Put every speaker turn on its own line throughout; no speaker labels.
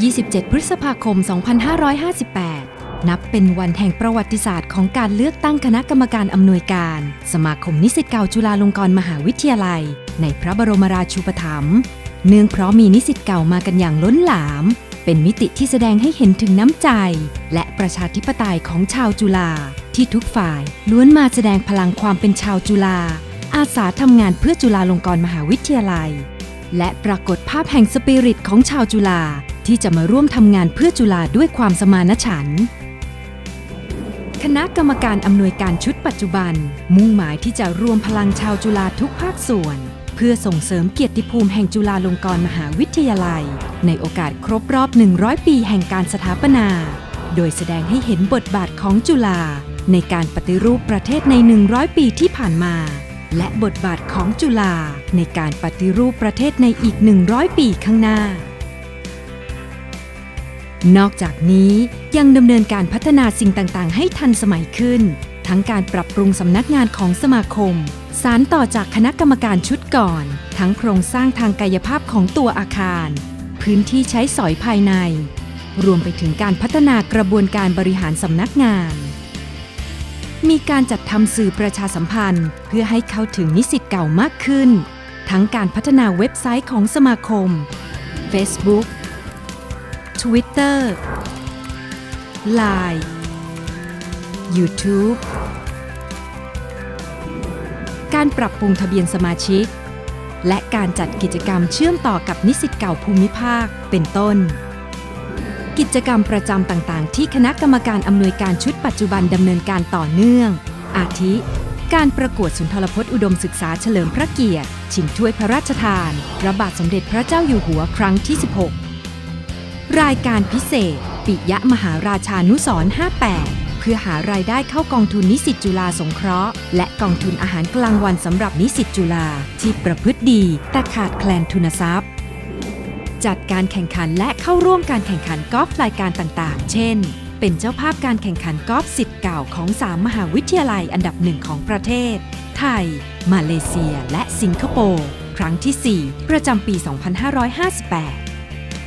27 พฤษภาคม 2558 นับเป็นวันแห่งประวัติศาสตร์ของการเลือกตั้งคณะกรรมการอำนวยการ สมาคมนิสิตเก่าจุฬาลงกรณ์มหาวิทยาลัย ในพระบรมราชูปถัมภ์เนื่องเพราะมีนิสิตเก่ามากันอย่างล้นหลาม เป็นมิติที่แสดงให้เห็นถึงน้ำใจ และประชาธิปไตยของชาวจุฬาที่ทุกฝ่ายล้วนมาแสดงพลังความเป็นชาวจุฬาอาสาทำงานเพื่อจุฬาลงกรณ์มหาวิทยาลัย และปรากฏภาพแห่งสปิริตของชาวจุฬา ที่จะมาร่วมทำงานเพื่อจุฬาด้วยความสมานฉันท์คณะกรรมการอำนวยการชุดปัจจุบัน มุ่งหมายที่จะรวมพลังชาวจุฬาทุกภาคส่วน เพื่อส่งเสริมเกียรติภูมิแห่งจุฬาลงกรณ์มหาวิทยาลัย ในโอกาสครบรอบ 100 ปีแห่งการสถาปนา โดยแสดงให้เห็นบทบาทของจุฬาในการปฏิรูปประเทศใน 100 ปีที่ผ่านมา และบทบาทของจุฬาในการปฏิรูปประเทศในอีก 100 ปีข้างหน้า นอกจากนี้ยังดำเนินการพัฒนาสิ่งต่างๆ ให้ทันสมัยขึ้น ทั้งการปรับปรุงสำนักงานของสมาคม สารต่อจากคณะกรรมการชุดก่อน ทั้งโครงสร้างทางกายภาพของตัวอาคาร พื้นที่ใช้สอยภายใน รวมไปถึงการพัฒนากระบวนการบริหารสำนักงาน มีการจัดทำสื่อประชาสัมพันธ์ เพื่อให้เข้าถึงนิสิตเก่ามากขึ้น ทั้งการพัฒนาเว็บไซต์ของสมาคม Facebook Twitter Line YouTube การปรับปรุงทะเบียนสมาชิก และการจัดกิจกรรมเชื่อมต่อกับนิสิตเก่าภูมิภาคเป็นต้น กิจกรรมประจำต่างๆ ที่คณะกรรมการอำนวยการชุดปัจจุบันดำเนินการต่อเนื่อง อาทิ การประกวดสุนทรพจน์อุดมศึกษาเฉลิมพระเกียรติ ชิงถ้วยพระราชทานพระบาทสมเด็จพระเจ้าอยู่หัวครั้งที่ 16 รายการพิเศษ ปิยะมหาราชานุสร58 เพื่อหารายได้เข้ากองทุนนิสิตจุฬาสงเคราะห์ และกองทุนอาหารกลางวันสำหรับนิสิตจุฬาที่ประพฤติดีแต่ขาดแคลนทุนทรัพย์ จัดการแข่งขันและเข้าร่วมการแข่งขันกอล์ฟรายการต่างๆ เช่น เป็นเจ้าภาพการแข่งขันกอล์ฟสิทธิ์เก่าของ3มหาวิทยาลัยอันดับหนึ่งของประเทศ ไทย มาเลเซีย และสิงคโปร์ครั้งที่ 4 ประจำปี 2558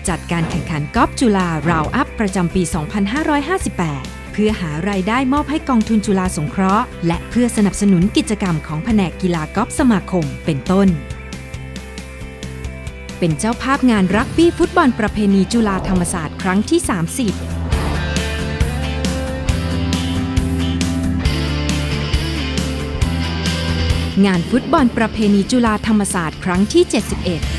จัดการแข่งขันกอล์ฟจุฬาราวอัพประจำปี 2558 เพื่อหารายได้มอบให้กองทุนจุฬาสงเคราะห์ และเพื่อสนับสนุนกิจกรรมของแผนกกีฬากอล์ฟสมาคมเป็นต้น เป็นเจ้าภาพงานรักบี้ฟุตบอลประเพณีจุฬาธรรมศาสตร์ครั้งที่ 30งานฟุตบอลประเพณีจุฬาธรรมศาสตร์ครั้งที่ 71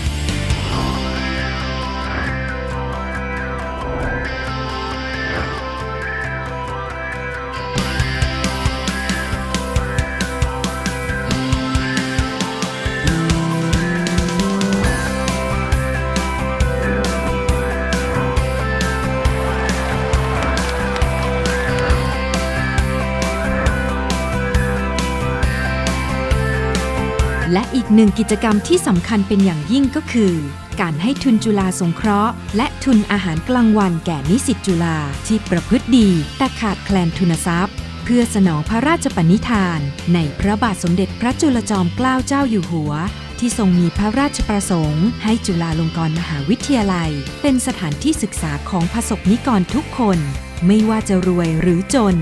และอีกหนึ่งกิจกรรมที่สำคัญเป็นอย่างยิ่งก็คือ การให้ทุนจุฬาสงเคราะห์ และทุนอาหารกลางวันแก่นิสิตจุฬาที่ประพฤติดี แต่ขาดแคลนทุนทรัพย์ เพื่อสนองพระราชปณิธาน ในพระบาทสมเด็จพระจุลจอมเกล้าเจ้าอยู่หัว ที่ทรงมีพระราชประสงค์ ให้จุฬาลงกรณ์มหาวิทยาลัย เป็นสถานที่ศึกษาของประสบนิกรทุกคน ไม่ว่าจะรวยหรือจน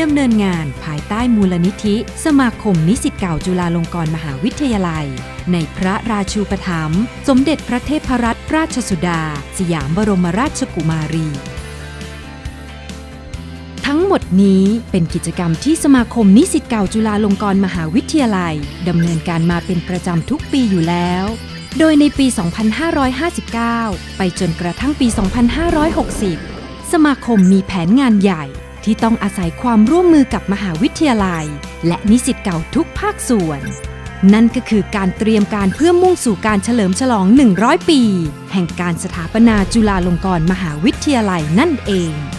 ดำเนินงานภายใต้มูลนิธิ สมาคมนิสิตเก่าจุฬาลงกรณ์มหาวิทยาลัย ในพระราชูปถัมภ์สมเด็จพระเทพรัตนราชสุดา สยามบรมราชกุมารี ทั้งหมดนี้เป็นกิจกรรมที่สมาคมนิสิตเก่าจุฬาลงกรณ์มหาวิทยาลัยดำเนินการมาเป็นประจำทุกปีอยู่แล้วโดยในปี 2559 ไปจนกระทั่งปี 2560 สมาคมมีแผนงานใหญ่ ที่ต้องอาศัยความร่วมมือกับมหาวิทยาลัย และนิสิตเก่าทุกภาคส่วน นั่นก็คือการเตรียมการเพื่อมุ่งสู่การเฉลิมฉลอง 100 ปี แห่งการสถาปนาจุฬาลงกรณ์มหาวิทยาลัยนั่นเอง